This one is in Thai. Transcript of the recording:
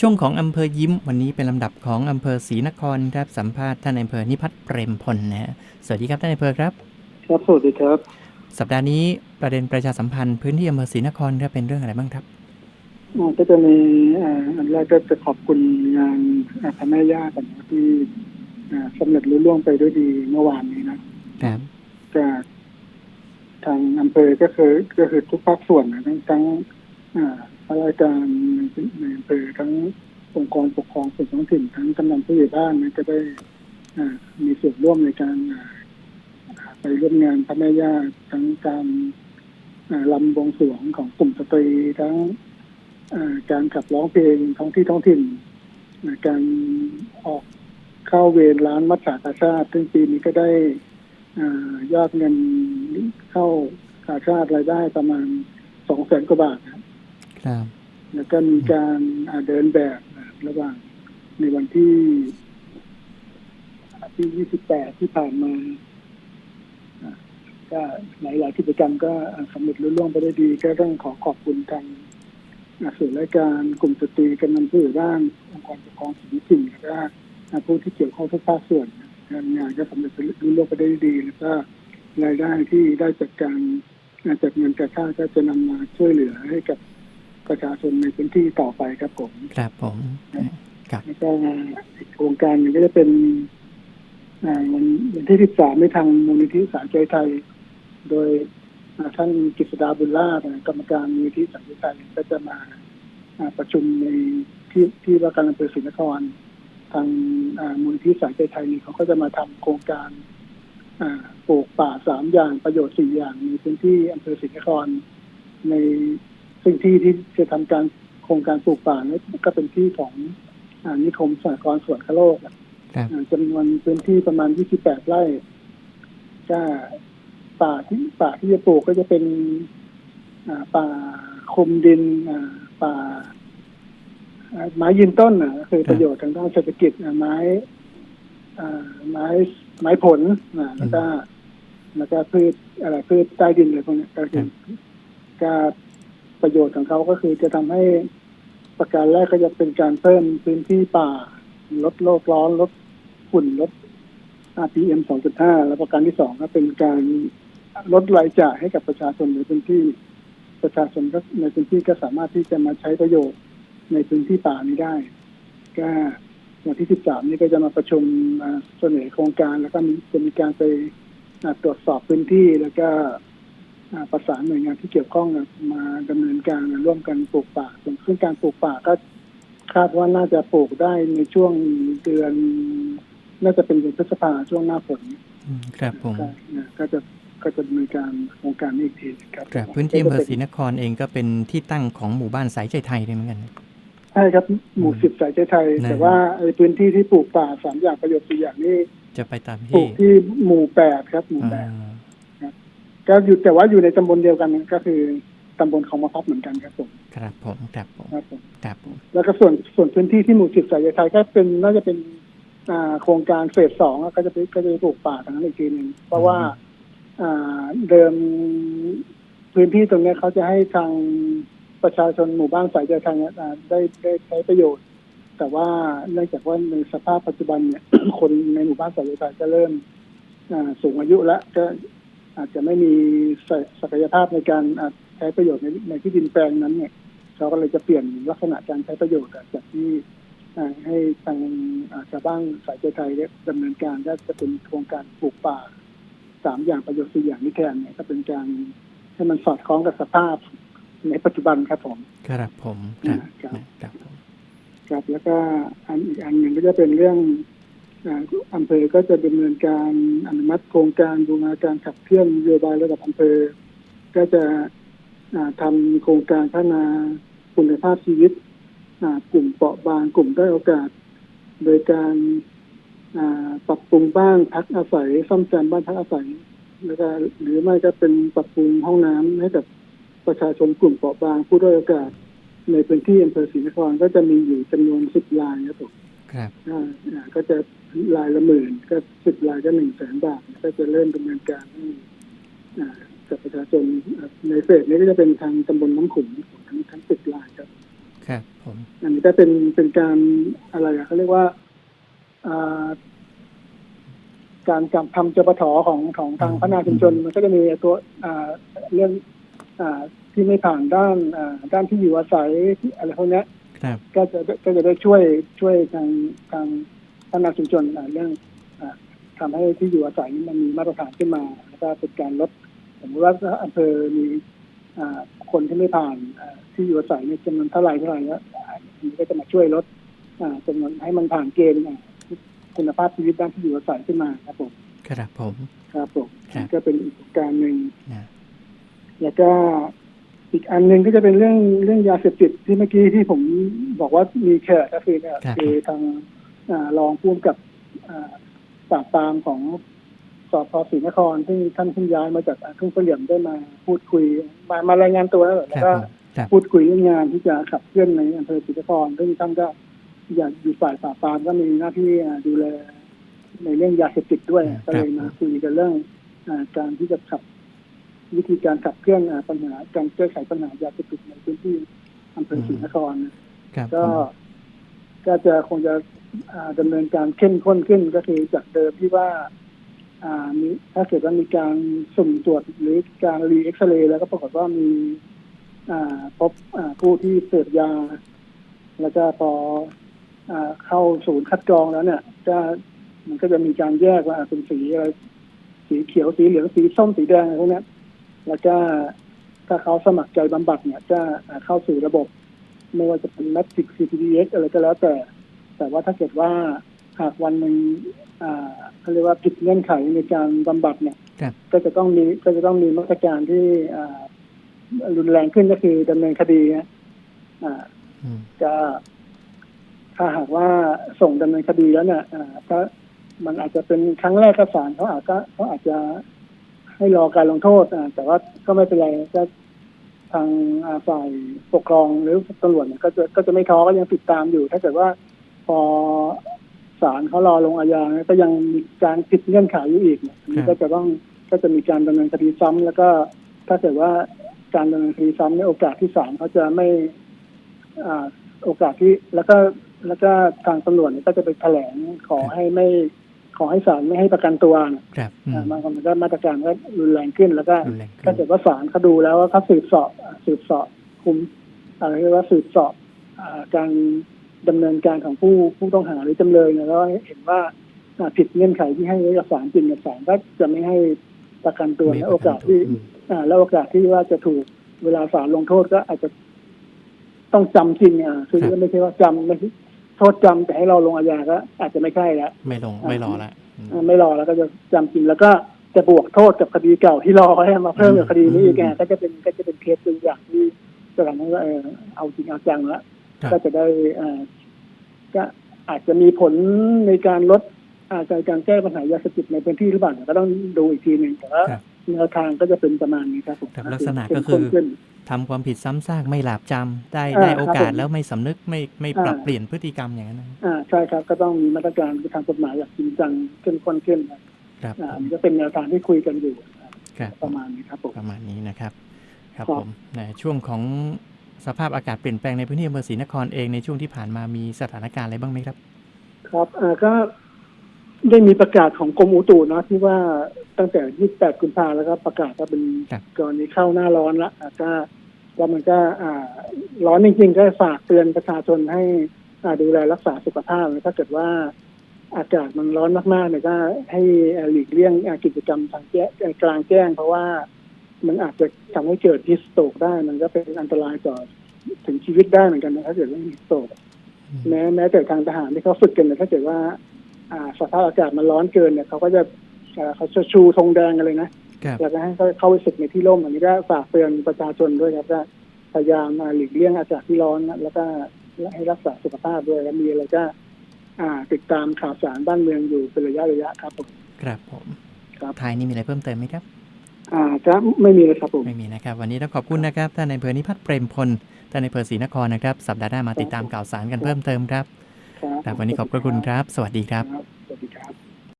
ช่วงของอำเภอยิ้มวันนี้เป็นลำดับของอำเภอศรีนครครับสัมภาษณ์ท่านนายอำเภอนิพัฒน์เปรมพลนะฮะสวัสดีครับท่านนายอำเภอครับ ครับสวัสดีครับ สัปดาห์นี้ประเด็นประชาสัมพันธ์พื้นที่อำเภอศรีนครครับเป็นเรื่องอะไรบ้างครับอ่าก็จะมีอ่าอันแรกก็จะขอบคุณงานอ่าพระแม่ย่าก่อนนะที่อ่าสำเร็จรุ่ล่วงไปด้วยดีเมื่อวานนี้นะครับจากทางอำเภอก็คือก็คือทุกภาคส่วนนะทั้งทั้งอ่าข้าราชการ ในอำเภอทั้งองค์กรปกครองส่วนท้องถิ่นทั้งกำนันผู้ใหญ่บ้านนะก็ได้มีส่วนร่วมในการไปร่วมงานพระแม่ย่าทั้งการลำวงสวงของกลุ่มสตรีทั้งการขับร้องเพลงท้องที่ท้องถิ่น การออกเข้าเวรร้านมัจฉากาชาติซึ่งปีนี้ก็ได้อยอดเงินเข้ากาชาติรายได้ประมาณสองแสนกว่าบาทครับ แล้วก็มีการเดินแบบระหว่างในวันที่อ่าที่28ที่ผ่านมาอ่าก็หลายๆกิจกรรมก็สำเร็จรุ่ล่วงไปได้ดี ก็ต้องขอขอบคุณทางอ่าส่วนรายการกลุ่มสตรีกำนันผู้ใหญ่บ้านองค์กรปกครองส่วนท้องถิ่นแล้วก็ผู้ที่เกี่ยวข้องทุกภาคส่วนการงานก็สำเร็จรุ่ล่วงไปได้ดี แล้วก็รายได้ที่ได้จากการจากเงินกระค่าก็จะนำมาช่วยเหลือให้กับ ประชาชนในพื้นที่ต่อไปครับผม ครับผมครับแล้วก็อีกโครงการหนึงก็จะเป็นอ่าวันวันที่13ในทางมูลนิธิสารใจไทย โดยอ่าท่านกฤษดาบุญลาภอ่ากรรมการมูลนิธิสารใจไทยก็จะมาอ่าประชุมในที่ที่ว่าการอำเภอศรีนคร ทางอ่ามูลนิธิสารใจไทยนี่เขาก็จะมาทำโครงการอ่าปลูกป่าสามอย่างประโยชน์สี่อย่างในพื้นที่อำเภอศรีนครใน ซึ่งที่ที่จะทำการโครงการปลูกป่านี่ก็เป็นที่ของอ่านิคมสหกรณ์สวนคโลกอะครับอ่าจำนวนพื้นที่ประมาณ 28 ไร่ก็ป่าที่ป่าที่จะปลูกก็จะเป็นอ่าป่าคลุมดินอ่าป่าอ่าไม้ยืนต้นอะก็คือประโยชน์ทางด้านเศรษฐกิจอ่าไม้อ่าไม้ไม้ผลอ่าแล้วก็แล้วก็พืชอะไรพืชใต้ดินอะไรพวกเนี้ยก็คือก็ ประโยชน์ของเขาก็คือจะทำให้ประการแรกก็จะเป็นการเพิ่มพื้นที่ป่า ลดโลกร้อนลดฝุ่นลด PM 2.5 แล้วประการที่สองก็เป็นการลดรายจ่ายให้กับประชาชนในพื้นที่ประชาชนก็ในพื้นที่ก็สามารถที่จะมาใช้ประโยชน์ในพื้นที่ป่านี้ได้ ก็วันที่ 13 นี้ก็จะมาประชุมเสนอโครงการแล้วก็จะมีการไปตรวจสอบพื้นที่แล้วก็ ประสานหน่วยงานที่เกี่ยวข้องอะมาดำเนินการร่วมกันปลูกป่าซึ่งการปลูกป่าก็คาดว่าน่าจะปลูกได้ในช่วงเดือน น่าจะเป็นเดือนพฤษภาช่วงหน้าฝนอืมครับผมก็นะก็จะก็จะดำเนินการโครงการนี้อีกทีครับครับพื้นที่อำเภอศรีนครเองก็เป็นที่ตั้งของหมู่บ้านสายใจไทยด้วยเหมือนกันใช่ครับหมู่สิบสายใจไทยนะแต่ว่าไอ้พื้นที่ที่ปลูกป่าสามอย่างประโยชน์สี่อย่างนี้จะไปตามปลูที่กที่หมู่แปดครับ หมู่แปอ่าด ก็อยู่แต่ว่าอยู่ในตำบลเดียวกันก็คือตำบลของมะพร้าวเหมือนกันครับผมครับผมครับผมครับผมครับผมแล้วก็ส่วนส่วนพื้นที่ที่หมู่สิบสายไทยก็เป็นน่าจะเป็นอ่าโครงการเฟสสองอะก็จะไปก็จะไปปลูกป่าทางนั้นอีกทีหนึ่งเพราะว่าอ่าเดิมพื้นที่ตรงเนี้ยเขาจะให้ทางประชาชนหมู่บ้านสายใจไทยเนี่ยอ่าได้ได้ใช้ประโยชน์ แต่ว่าเนื่องจากว่าในสภาพปัจจุบันเนี่ยคนในหมู่บ้านสายใจไทยก็เริ่มอ่าสูงอายุแล้วก็ อาจจะไม่มีศัศักยภาพในการอ่าใช้ประโยชน์ในในที่ดินแปลงนั้นเนี่ยเขาก็เลยจะเปลี่ยนลักษณะการใช้ประโยชน์อะจากที่อ่าให้ทางอ่าชาวบ้านสายใจไทยเนี่ยดำเนินการก็จะเป็นโครงการปลูกป่าสามอย่างประโยชน์สี่อย่างนี้แทนเนี่ยก็เป็นการให้มันสอดคล้องกับสภาพในปัจจุบันครับผมครับผมครับครับครับผมครับแล้วก็อันอีกอันหนึ่งก็จะเป็นเรื่อง อำเภอก็จะดำเนินการอนุมัติโครงการบูรณาการขับเคลื่อนนโยบายระดับอำเภอ ก็จะอ่าทำโครงการพัฒนาคุณภาพชีวิตกลุ่มเปราะบางกลุ่มได้โอกาส โดยการปรับปรุงบ้านพักอาศัยซ่อมแซมบ้านพักอาศัยแล้วก็หรือไม่ก็เป็นปรับปรุงห้องน้ำให้กับประชาชนกลุ่มเปราะบางผู้ด้อยโอกาส ในพื้นที่อำเภอศรีนครก็จะมีอยู่จำนวนสิบรายครับผม ครับอ่าอ่าก็จะรายละหมื่น ก็สิบรายก็หนึ่งแสนบาท ก็จะเริ่มดำเนินการให้อ่ากับประชาชนอ่าในเฟสนี้ก็จะเป็นทางตำบลน้ำขุนทั้งทั้งสิบรายครับ ครับผมอันนี้ก็ก็เป็นเป็นการอะไรอะเขาเรียกว่าอ่าการการทำจปทของของทางพัฒนาชุมชนมันก็จะมีตัวอ่าเรื่องอ่าที่ไม่ผ่านด้านอ่าด้านที่อยู่อาศัยที่อะไรพวกเนี้ยครับ ก็จะก็จะได้ช่วยช่วยทางทางพัฒนาชุมชนอ่าเรื่องอ่าทำให้ที่อยู่อาศัยมันมีมาตรฐานขึ้นมาแล้วก็เป็นการลดสมมติว่าถ้าอำเภอมีอ่าคนที่ไม่ผ่านอ่าที่อยู่อาศัยเนี่ยจำนวนเท่าไหร่เท่าไหร่แล้วอ่าอันนี้ก็จะมาช่วยลดอ่าจำนวนให้มันผ่านเกณฑ์อ่าคุณภาพชีวิตด้านที่อยู่อาศัยขึ้นมาครับผมครับผมครับผมครับก็เป็นอีกการหนึ่งนะแล้วก็ อีกอันหนึ่งก็จะเป็นเรื่องเรื่องยาเสพติดที่เมื่อกี้ที่ผมบอกว่ามีแค่ก็คือเนี่ยคือทางอารองผู้กำกับอ่าปราบปรามของสพศรีนคร ซึ่งท่านเพิ่งย้ายมาจากอ่าทุ่งเสลี่ยมได้มาพูดคุย มามารายงานตัวแล้วคแล้รับวก็ผมครับพูดคุยเรื่องงานที่จะขับเคลื่อนในอำเภอศรีนครซึ่งท่านก็อยากอยู่ฝ่ายปราบปรามก็มีหน้าที่อ่าดูแลในเรื่องยาเสพติดด้วยก็เลยมาคุยกันเรื่องอ่าการที่จะขับ วิธีการขับเคลื่อนอ่าปัญหาการแก้ไขปัญหายาเสพติดในพื้นที่อำเภอศรีนครนะครับก็ผมก็จะคงจะอ่าดำเนินการเข้มข้นขึ้นก็คือจากเดิมที่ว่าอ่ามีถ้าเกิดว่ามีการสุ่มตรวจหรือการรีเอ็กซเรย์แล้วก็ปรากฏว่ามีอ่าพบอ่าผู้ที่เสพยา แล้วก็พออ่าเข้าศูนย์คัดกรองแล้วเนี่ยก็มันก็จะมีการแยกว่าอ่าเป็นสีอะไรสีเขียวสีเหลืองสีส้มสีแดงอะไรพวกเนี้ย แล้วก็ถ้าเขาสมัครใจบำบัดเนี่ยก็อ่าเข้าสู่ระบบ ไม่ว่าจะเป็น Matrix CPDX อะไรก็แล้วแต่ แต่ว่าถ้าเกิดว่าหากวันหนึ่งอ่าเขาเรียกว่าผิดเงื่อนไขในการบำบัดเนี่ยครับก็จะต้องมีก็จะต้องมีมาตรการที่อ่ารุนแรงขึ้นก็คือดำเนินคดีนะอ่าอืมจะถ้าหากว่าส่งดำเนินคดีแล้วเนี่ยอ่าก็มันอาจจะเป็นครั้งแรกก็ศาลเขาอาจจะเขาอาจจะ ให้รอการลงโทษอ่าแต่ว่าก็ไม่เป็นไรก็ทางฝ่ายปกครองหรือตำรวจเนี่ยก็จะก็จะไม่ท้อก็ยังติดตามอยู่ ถ้าเกิดว่าพอศาลเขารอลงอาญาเนี่ยก็ยังมีการผิดเงื่อนไขอยู่อีกเนี่ยก็จะต้องก็จะมีการดำเนินคดีซ้ำแล้วก็ถ้าเกิดว่าการดำเนินคดีซ้ำในโอกาสที่ศาลเขาจะไม่อ่าโอกาสที่แล้วก็แล้วก็ทางตำรวจเนี่ยก็จะไปแถลงขอให้ไม่ ขอให้ศาลไม่ให้ประกันตัวนะครับอืมอ่าบางคนก็มาตรการก็รุนแรงขึ้นแล้วก็รุนแรงขึ้นถ้าเกิดว่าศาลเขาดูแล้วว่าเขาสืบเสอบอ่าสืบเสอบคุมอะไรเรียกว่าสืบเสอบอ่าการดำเนินการของผู้ผู้ต้องหาหรือจำเลยเนี่ยแล้วเห็นว่าอ่าผิดเงื่อนไขที่ให้ไว้กับศาลจริงกับศาลก็จะไม่ให้ประกันตัวไม่และประกันโอกาสที่อืมอ่าแล้วโอกาสที่ว่าจะถูกเวลาศาลลงโทษก็อาจจะต้องจำจริงอะคือครับไม่ใช่ว่าจำไม่ใช่ โทษจำแต่ให้เราลงอาญาก็อาจจะไม่ใช่แล้วไม่ลงไม่รอละอืมอ่าไม่รอแล้วก็จะจำจริงแล้วก็จะบวกโทษกับคดีเก่าที่รอให้มาเพิ่มกับคดีนี้อีกอะก็จะเป็นก็จะเป็นเคสตัวอย่างที่จะทำให้ว่าเออเอาจริงเอาจังแล้วครับก็จะได้อ่าก็อาจจะมีผลในการลดอาจจะการแก้ปัญหายาเสพติดในพื้นที่หรือเปล่าก็ต้องดูอีกทีหนึ่งแต่ว่าครับ แนวทางก็จะเป็นประมาณนี้ครับผมครับลักษณะเข้ก็มคืข้นอขึ้นทำความผิดซ้ำซากไม่หลาบจำได้อ่าได้โอกาสครับผมแล้วไม่สำนึกไม่ไม่ปรับอ่าเปลี่ยนพฤติกรรมอย่างนั้นนะอ่าใช่ครับก็ต้องมีมาตรการทางกฎหมายอย่างจริงจังเข้มข้นขึ้นนะครับอ่าอันนี้ก็เป็นแนวทางที่คุยกันอยู่ครับประมาณนี้ครับผมประมาณนี้นะครับครับ ครับผมในช่วงของสภาพอากาศเปลี่ยนแปลงในพื้นที่อำเภอศรีนครเองในช่วงที่ผ่านมามีสถานการณ์อะไรบ้างไหมครับ ครับอ่าก็ ได้มีประกาศของกรมอุตุเนาะที่ว่าตั้งแต่ 28 กุมภาแล้วก็ประกาศว่าเป็นครับ กรณีเข้าหน้าร้อนละอ่าก็แล้วมันก็อ่า ร้อนจริงๆ ก็ฝากเตือนประชาชนให้อ่าดูแลรักษาสุขภาพนะถ้าเกิดว่าอากาศมันร้อนมากๆเนี่ยก็ให้อ่าหลีกเลี่ยงอ่ากิจกรรมทางแจ้งกลางแจ้ง เพราะว่ามันอาจจะทำให้เกิดฮิสโตกได้ มันก็เป็นอันตรายต่อถึงชีวิตได้เหมือนกันนะถ้าเกิดว่าฮิสโตก แม้แม้แต่ทางทหารที่เขาฝึกกันเนี่ยถ้าเกิดว่าอ่า สภาพอากาศมันร้อนเกินเนี่ยเขาก็จะอ่าเขาจะชูธงแดงกันเลยนะครับแล้วก็ให้เขาเข้าไปฝึกในที่ร่มอันนี้ก็ฝากเตือนประชาชนด้วยครับว่าพยายามอ่าหลีกเลี่ยงอากาศที่ร้อนนะแล้วก็ให้รักษาสุขภาพด้วยแล้วมีอะไรก็อ่าติดตามข่าวสารบ้านเมืองอยู่เป็นระยะระยะครับผมครับผมครับท้ายนี้มีอะไรเพิ่มเติมไหมครับ อ่าจะไม่มีเลยครับผมไม่มีนะครับ วันนี้ต้องขอบคุณนะครับท่านในายอำเภอนิพัฒน์เปรมพลท่านในายอำเภอศรีนครนะครับ สัปดาห์หน้ามาติดตามข่าวสารกันเพิ่มเติมครับ ครับวันนี้ขอบพระคุณครับ สวัสดีครับ สวัสดีครับ